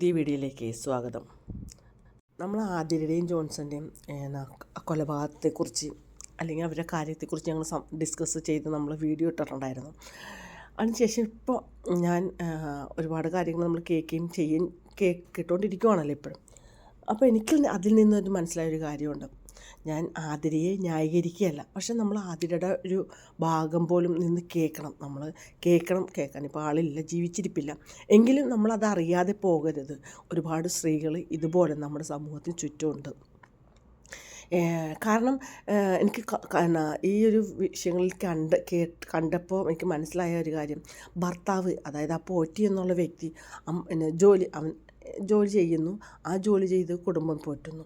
പുതിയ വീഡിയോയിലേക്ക് സ്വാഗതം. നമ്മൾ ആതിരയുടെയും ജോൺസന്റെയും കൊലപാതകത്തെക്കുറിച്ച് അല്ലെങ്കിൽ അവരുടെ കാര്യത്തെക്കുറിച്ച് ഞങ്ങൾ ഡിസ്കസ് ചെയ്ത് നമ്മൾ വീഡിയോ ഇട്ടിട്ടുണ്ടായിരുന്നു. അതിനുശേഷം ഇപ്പോൾ ഞാൻ ഒരുപാട് കാര്യങ്ങൾ നമ്മൾ കേൾക്കുകയും ചെയ്യും കേട്ടുകൊണ്ടിരിക്കുവാണല്ലോ ഇപ്പോഴും. അപ്പോൾ എനിക്ക് അതിൽ നിന്നൊരു മനസ്സിലായൊരു കാര്യമുണ്ട്. ഞാൻ ആതിരയെ ന്യായീകരിക്കുകയല്ല. പക്ഷെ നമ്മൾ ആതിരയുടെ ഒരു ഭാഗം പോലും നിന്ന് കേൾക്കണം. നമ്മൾ കേൾക്കണം കേൾക്കാൻ ഇപ്പോൾ ആളില്ല ജീവിച്ചിരിപ്പില്ല. എങ്കിലും നമ്മളത് അറിയാതെ പോകരുത്. ഒരുപാട് സ്ത്രീകൾ ഇതുപോലെ നമ്മുടെ സമൂഹത്തിന് ചുറ്റുമുണ്ട്. കാരണം എനിക്ക് ഈ ഒരു വിഷയങ്ങളിൽ കണ്ട് കേ കണ്ടപ്പോൾ എനിക്ക് മനസ്സിലായ ഒരു കാര്യം. ഭർത്താവ് അതായത് ആ പോറ്റി എന്നുള്ള വ്യക്തി ജോലി അവൻ ജോലി ചെയ്യുന്നു. ആ ജോലി ചെയ്ത് കുടുംബം പോറ്റുന്നു.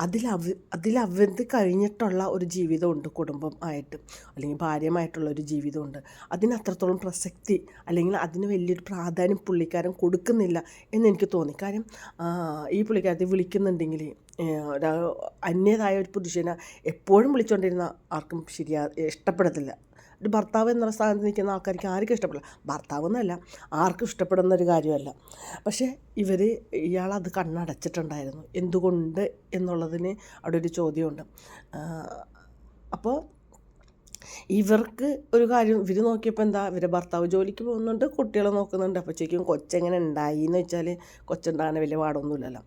അതിലവ അതിലവത് കഴിഞ്ഞിട്ടുള്ള ഒരു ജീവിതമുണ്ട് കുടുംബം ആയിട്ട്. അല്ലെങ്കിൽ ഭാര്യമായിട്ടുള്ള ഒരു ജീവിതമുണ്ട്. അതിന് അത്രത്തോളം പ്രസക്തി അല്ലെങ്കിൽ അതിന് വലിയൊരു പ്രാധാന്യം പുള്ളിക്കാരൻ കൊടുക്കുന്നില്ല എന്നെനിക്ക് തോന്നി. കാര്യം ഈ പുള്ളിക്കാരത്തെ വിളിക്കുന്നുണ്ടെങ്കിൽ അന്യതായ ഒരു പുരുഷനെ എപ്പോഴും വിളിച്ചുകൊണ്ടിരുന്ന ആർക്കും ശരിയാ ഇഷ്ടപ്പെടത്തില്ല. ഭർത്താവ് എന്ന സ്ഥാനത്ത് നിൽക്കുന്ന ആൾക്കാർക്ക് ആർക്കും ഇഷ്ടപ്പെടില്ല. ഭർത്താവ് എന്നല്ല ആർക്കും ഇഷ്ടപ്പെടുന്ന ഒരു കാര്യമല്ല. പക്ഷേ ഇവർ ഇയാളത് കണ്ണടച്ചിട്ടുണ്ടായിരുന്നു. എന്തുകൊണ്ട് എന്നുള്ളതിന് അവിടെ ഒരു ചോദ്യമുണ്ട്. അപ്പോൾ ഇവർക്ക് ഒരു കാര്യം ഇവർ നോക്കിയപ്പോൾ എന്താ ഇവരെ ഭർത്താവ് ജോലിക്ക് പോകുന്നുണ്ട് കുട്ടികളെ നോക്കുന്നുണ്ട്. അപ്പോൾ ചോദിക്കും കൊച്ചെങ്ങനെ ഉണ്ടായി എന്ന് വെച്ചാൽ കൊച്ചുണ്ടാകാൻ വലിയ പാടൊന്നുമില്ലല്ലോ.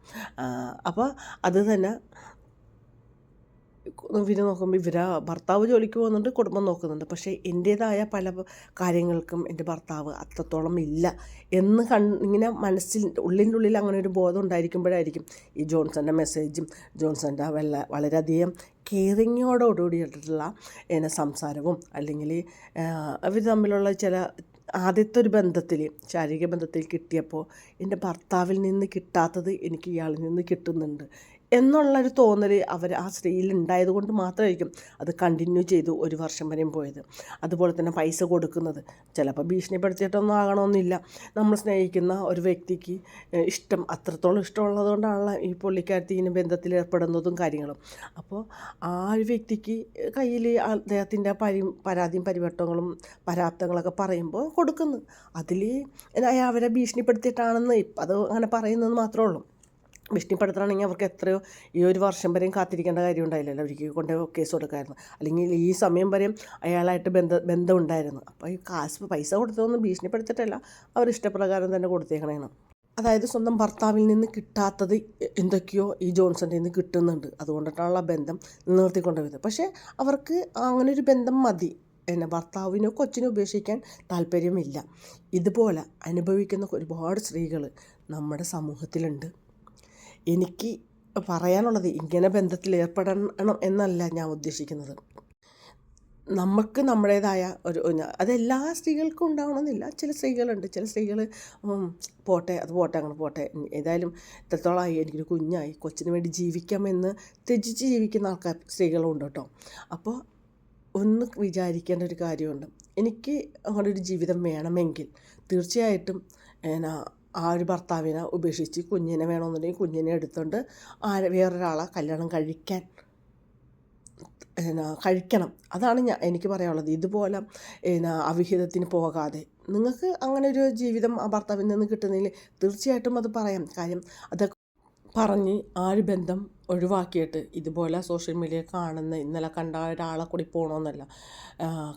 അപ്പോൾ അത് തന്നെ ഇവർ നോക്കുമ്പോൾ ഇവർ ഭർത്താവ് ജോലിക്ക് പോകുന്നുണ്ട് കുടുംബം നോക്കുന്നുണ്ട്. പക്ഷേ എന്റേതായ പല കാര്യങ്ങൾക്കും എന്റെ ഭർത്താവ് അത്രത്തോളം ഇല്ല എന്ന് കൺ ഇങ്ങനെ മനസ്സിൽ ഉള്ളിന്റെ ഉള്ളിൽ അങ്ങനെ ഒരു ബോധം ഉണ്ടായിരിക്കുമ്പോഴായിരിക്കും ഈ ജോൺസന്റെ മെസ്സേജും ജോൺസന്റെ വല്ല വളരെയധികം കെയറിങ്ങോടോടുകൂടിയിട്ടുള്ള എന്നെ സംസാരവും അല്ലെങ്കിൽ അവർ തമ്മിലുള്ള ചില ആദ്യത്തെ ഒരു ബന്ധത്തിൽ ശാരീരിക ബന്ധത്തിൽ കിട്ടിയപ്പോൾ എന്റെ ഭർത്താവിൽ നിന്ന് കിട്ടാത്തത് എനിക്ക് ഇയാളിൽ നിന്ന് കിട്ടുന്നുണ്ട് എന്നുള്ളൊരു തോന്നൽ അവർ ആ സ്ത്രീയിൽ ഉണ്ടായത് കൊണ്ട് മാത്രമായിരിക്കും അത് കണ്ടിന്യൂ ചെയ്തു ഒരു വർഷം വരെയും പോയത്. അതുപോലെ തന്നെ പൈസ കൊടുക്കുന്നത്. ചിലപ്പോൾ ഭീഷണിപ്പെടുത്തിയിട്ടൊന്നും ആകണമെന്നില്ല. നമ്മൾ സ്നേഹിക്കുന്ന ഒരു വ്യക്തിക്ക് ഇഷ്ടം അത്രത്തോളം ഇഷ്ടമുള്ളത് കൊണ്ടാണല്ലോ ഈ പുള്ളിക്കാരത്തി ഇങ്ങനെ ബന്ധത്തിൽ ഏർപ്പെടുന്നതും കാര്യങ്ങളും. അപ്പോൾ ആ ഒരു വ്യക്തിക്ക് കയ്യിൽ അദ്ദേഹത്തിന്റെ പരി പരാതിയും പരിവട്ടങ്ങളും പരാപ്തങ്ങളൊക്കെ പറയുമ്പോൾ കൊടുക്കുന്നു. അതിൽ അവരെ ഭീഷണിപ്പെടുത്തിയിട്ടാണെന്ന് ഇപ്പം അത് അങ്ങനെ പറയുന്നത് മാത്രമേ ഉള്ളൂ. ഭീഷണിപ്പെടുത്തണമെങ്കിൽ അവർക്ക് എത്രയോ ഈ ഒരു വർഷം വരെയും കാത്തിരിക്കേണ്ട കാര്യം ഉണ്ടായില്ലല്ലോ അവർക്ക് കൊണ്ട് കേസ് കൊടുക്കായിരുന്നു. അല്ലെങ്കിൽ ഈ സമയം വരെയും അയാളായിട്ട് ബന്ധ ഉണ്ടായിരുന്നു അപ്പോൾ ഈ കാശ് പൈസ കൊടുത്തതൊന്നും ഭീഷണിപ്പെടുത്തിയിട്ടല്ല. അവർ ഇഷ്ടപ്രകാരം തന്നെ കൊടുത്തേക്കണേന്ന്. അതായത് സ്വന്തം ഭർത്താവിൽ നിന്ന് കിട്ടാത്തത് എന്തൊക്കെയോ ഈ ജോൺസന്റെ നിന്ന് കിട്ടുന്നുണ്ട്. അതുകൊണ്ടിട്ടാണുള്ള ബന്ധം നിലനിർത്തിക്കൊണ്ടുവരുന്നത് പക്ഷേ അവർക്ക് അങ്ങനെ ഒരു ബന്ധം മതി. എന്നെ ഭർത്താവിനോ കൊച്ചിനോ ഉപേക്ഷിക്കാൻ താല്പര്യമില്ല. ഇതുപോലെ അനുഭവിക്കുന്ന ഒരുപാട് സ്ത്രീകൾ നമ്മുടെ സമൂഹത്തിലുണ്ട്. എനിക്ക് പറയാനുള്ളത് ഇങ്ങനെ ബന്ധത്തിൽ ഏർപ്പെടണം എന്നല്ല ഞാൻ ഉദ്ദേശിക്കുന്നത്. നമുക്ക് നമ്മുടേതായ ഒരു അതെല്ലാ സ്ത്രീകൾക്കും ഉണ്ടാവണമെന്നില്ല. ചില സ്ത്രീകളുണ്ട്. ചില സ്ത്രീകൾ പോട്ടെ അത് പോട്ടെ അങ്ങനെ പോട്ടെ. ഏതായാലും ഇത്രത്തോളമായി എനിക്കൊരു കുഞ്ഞായി. കൊച്ചിന് വേണ്ടി ജീവിക്കാമെന്ന് ത്യജിച്ച് ജീവിക്കുന്ന ആൾക്കാർ സ്ത്രീകളും ഉണ്ട് കേട്ടോ. അപ്പോൾ ഒന്ന് വിചാരിക്കേണ്ട ഒരു കാര്യമുണ്ട്. എനിക്ക് ഒരു ജീവിതം വേണമെങ്കിൽ തീർച്ചയായിട്ടും എന്നാ ആ ഒരു ഭർത്താവിനെ ഉപേക്ഷിച്ച് കുഞ്ഞിനെ വേണമെന്നുണ്ടെങ്കിൽ കുഞ്ഞിനെ എടുത്തുകൊണ്ട് ആരെ വേറൊരാളെ കല്യാണം കഴിക്കാൻ എന്നാ കഴിക്കണം. അതാണ് ഞാൻ എനിക്ക് പറയാനുള്ളത്. ഇതുപോലെ എന്നാ അവിഹിതത്തിന് പോകാതെ നിങ്ങൾക്ക് അങ്ങനെ ഒരു ജീവിതം ആ ഭർത്താവിൽ നിന്ന് കിട്ടുന്നതിൽ തീർച്ചയായിട്ടും അത് പറയാം. കാര്യം അതൊക്കെ പറഞ്ഞ് ആ ഒരു ബന്ധം ഒഴിവാക്കിയിട്ട് ഇതുപോലെ സോഷ്യൽ മീഡിയ കാണുന്ന ഇന്നലെ കണ്ട ഒരാളെ കൂടി പോകണമെന്നല്ല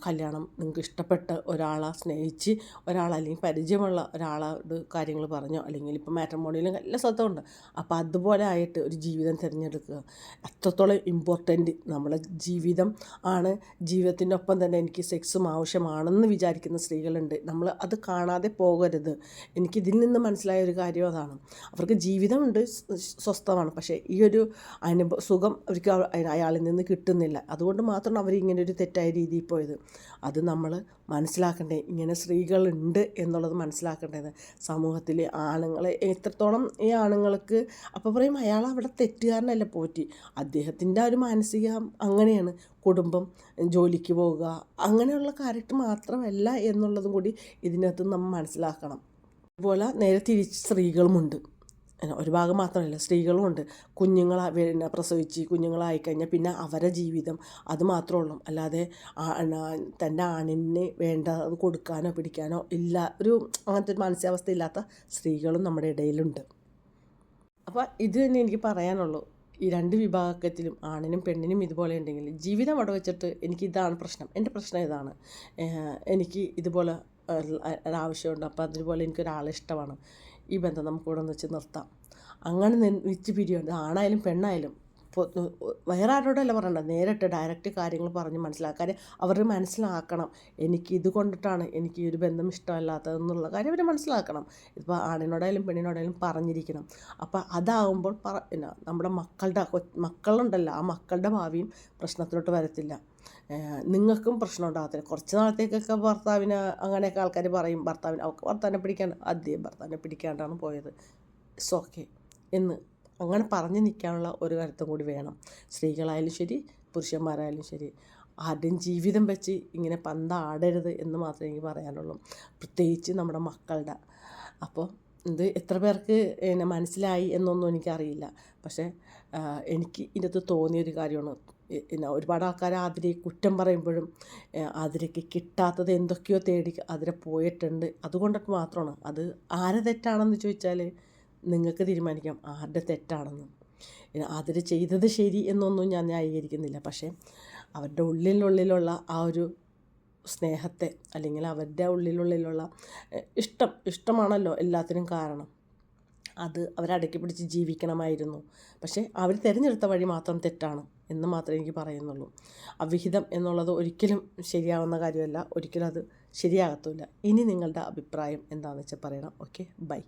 കല്യാണം നിങ്ങൾക്ക് ഇഷ്ടപ്പെട്ട ഒരാളെ സ്നേഹിച്ച് ഒരാളെ അല്ലെങ്കിൽ പരിചയമുള്ള ഒരാളോട് കാര്യങ്ങൾ പറഞ്ഞോ? അല്ലെങ്കിൽ ഇപ്പോൾ മാട്രിമോണിയിലും എല്ലാ സ്ഥലത്തും അപ്പോൾ അതുപോലെ ആയിട്ട് ഒരു ജീവിതം തിരഞ്ഞെടുക്കുക. അത്രത്തോളം ഇമ്പോർട്ടന്റ് നമ്മുടെ ജീവിതം ആണ്. ജീവിതത്തിന്റെ ഒപ്പം തന്നെ എനിക്ക് സെക്സും ആവശ്യമാണെന്ന് വിചാരിക്കുന്ന സ്ത്രീകളുണ്ട്. നമ്മൾ അത് കാണാതെ പോകരുത്. എനിക്കിതിൽ നിന്ന് മനസ്സിലായ ഒരു കാര്യം അതാണ്. അവർക്ക് ജീവിതമുണ്ട് സ്വസ്ഥമാണ്. പക്ഷേ ഈ ഒരു അനുഭവ സുഖം അവർക്ക് അയാളിൽ നിന്ന് കിട്ടുന്നില്ല. അതുകൊണ്ട് മാത്രമാണ് അവർ ഇങ്ങനെ ഒരു തെറ്റായ രീതിയിൽ പോയത്. അത് നമ്മൾ മനസ്സിലാക്കണ്ടേ ഇങ്ങനെ സ്ത്രീകളുണ്ട് എന്നുള്ളത് മനസ്സിലാക്കേണ്ടത്. സമൂഹത്തിലെ ആണുങ്ങളെ എത്രത്തോളം ഈ ആണുങ്ങൾക്ക് അപ്പോൾ പറയും അയാൾ അവിടെ തെറ്റുകാരനല്ല പോറ്റി. അദ്ദേഹത്തിന്റെ ഒരു മാനസിക അങ്ങനെയാണ്. കുടുംബം ജോലിക്ക് പോവുക അങ്ങനെയുള്ള കാര്യത്തിൽ മാത്രമല്ല എന്നുള്ളതും കൂടി ഇതിനകത്ത് നമ്മൾ മനസ്സിലാക്കണം. അതുപോലെ നേരെ തിരിച്ച് സ്ത്രീകളുമുണ്ട്. ഒരു ഭാഗം മാത്രമല്ല സ്ത്രീകളുമുണ്ട് കുഞ്ഞുങ്ങൾ പിന്നെ പ്രസവിച്ച് കുഞ്ഞുങ്ങളായി കഴിഞ്ഞാൽ പിന്നെ അവരെ ജീവിതം അത് മാത്രമേ ഉള്ളൂ അല്ലാതെ തന്റെ ആണിന് വേണ്ട കൊടുക്കാനോ പിടിക്കാനോ ഇല്ല. ഒരു അങ്ങനത്തെ ഒരു മാനസികാവസ്ഥ ഇല്ലാത്ത സ്ത്രീകളും നമ്മുടെ ഇടയിലുണ്ട്. അപ്പോൾ ഇത് തന്നെ എനിക്ക് പറയാനുള്ളൂ. ഈ രണ്ട് വിഭാഗത്തിലും ആണിനും പെണ്ണിനും ഇതുപോലെ ഉണ്ടെങ്കിൽ ജീവിതം അവിടെ വെച്ചിട്ട് എനിക്ക് ഇതാണ് പ്രശ്നം. എന്റെ പ്രശ്നം ഇതാണ്. എനിക്ക് ഇതുപോലെ ആവശ്യമുണ്ട് അപ്പോൾ അതുപോലെ എനിക്കൊരാളെ ഇഷ്ടമാണ്. ഈ ബന്ധം നമുക്കിവിടെ വെച്ച് നിർത്താം. അങ്ങനെ വെച്ച് പിരിയുണ്ട് ആണായാലും പെണ്ണായാലും. വേറെ ആരോടല്ല പറയണ്ട. നേരിട്ട് ഡയറക്റ്റ് കാര്യങ്ങൾ പറഞ്ഞ് മനസ്സിലാക്കാൻ അവർ മനസ്സിലാക്കണം. എനിക്ക് ഇത് കൊണ്ടിട്ടാണ് എനിക്ക് ഈ ഒരു ബന്ധം ഇഷ്ടമല്ലാത്തതെന്നുള്ള കാര്യം അവർ മനസ്സിലാക്കണം. ഇപ്പോൾ ആണിനോടായാലും പെണ്ണിനോടായാലും പറഞ്ഞിരിക്കണം. അപ്പോൾ അതാവുമ്പോൾ പറ നമ്മുടെ മക്കളുടെ മക്കളുണ്ടല്ലോ. ആ മക്കളുടെ ഭാവിയും പ്രശ്നത്തിലോട്ട് വരത്തില്ല. നിങ്ങൾക്കും പ്രശ്നം ഉണ്ടാകത്തില്ല. കുറച്ച് നാളത്തേക്കൊക്കെ ഭർത്താവിന് അങ്ങനെയൊക്കെ ആൾക്കാർ പറയും. ഭർത്താവിന് അവർക്ക് ഭർത്താവിനെ പിടിക്കാണ്ട് ആദ്യം ഭർത്താവിനെ പിടിക്കാണ്ടാണ് പോയത്. ഇറ്റ്സ് ഓക്കെ എന്ന് അങ്ങനെ പറഞ്ഞു നിൽക്കാനുള്ള ഒരു കരുത്തും കൂടി വേണം. സ്ത്രീകളായാലും ശരി പുരുഷന്മാരായാലും ശരി. ആരുടെയും ജീവിതം വെച്ച് ഇങ്ങനെ പന്താടരുത് എന്ന് മാത്രമേ എനിക്ക് പറയാനുള്ളൂ. പ്രത്യേകിച്ച് നമ്മുടെ മക്കളുടെ. അപ്പോൾ ഇത് എത്ര പേർക്ക് എന്നെ മനസ്സിലായി എന്നൊന്നും എനിക്കറിയില്ല. പക്ഷേ എനിക്ക് ഇതിനകത്ത് തോന്നിയൊരു കാര്യമാണ്. പിന്നെ ഒരുപാട് ആൾക്കാർ ആതിരയെ കുറ്റം പറയുമ്പോഴും ആതിരയ്ക്ക് കിട്ടാത്തത് എന്തൊക്കെയോ തേടി ആതിര പോയിട്ടുണ്ട്. അതുകൊണ്ടൊക്കെ മാത്രമാണ്. അത് ആരെ തെറ്റാണെന്ന് ചോദിച്ചാൽ നിങ്ങൾക്ക് തീരുമാനിക്കാം ആരുടെ തെറ്റാണെന്ന്. അതിൽ ചെയ്തത് ശരി എന്നൊന്നും ഞാൻ ന്യായീകരിക്കുന്നില്ല. പക്ഷേ അവരുടെ ഉള്ളിലുള്ളിലുള്ള ആ ഒരു സ്നേഹത്തെ അല്ലെങ്കിൽ അവരുടെ ഉള്ളിലുള്ളിലുള്ള ഇഷ്ടം ഇഷ്ടമാണല്ലോ എല്ലാത്തിനും കാരണം. അത് അവരടക്കി പിടിച്ച് ജീവിക്കണമായിരുന്നു. പക്ഷേ അവർ തിരഞ്ഞെടുത്ത വഴി മാത്രം തെറ്റാണ് എന്ന് മാത്രമേ എനിക്ക് പറയുന്നുള്ളൂ. അവിഹിതം എന്നുള്ളത് ഒരിക്കലും ശരിയാവുന്ന കാര്യമല്ല. ഒരിക്കലും അത് ശരിയാകത്തുമില്ല. ഇനി നിങ്ങളുടെ അഭിപ്രായം എന്താണെന്ന് വെച്ചാൽ പറയണം. ഓക്കെ? ബൈ.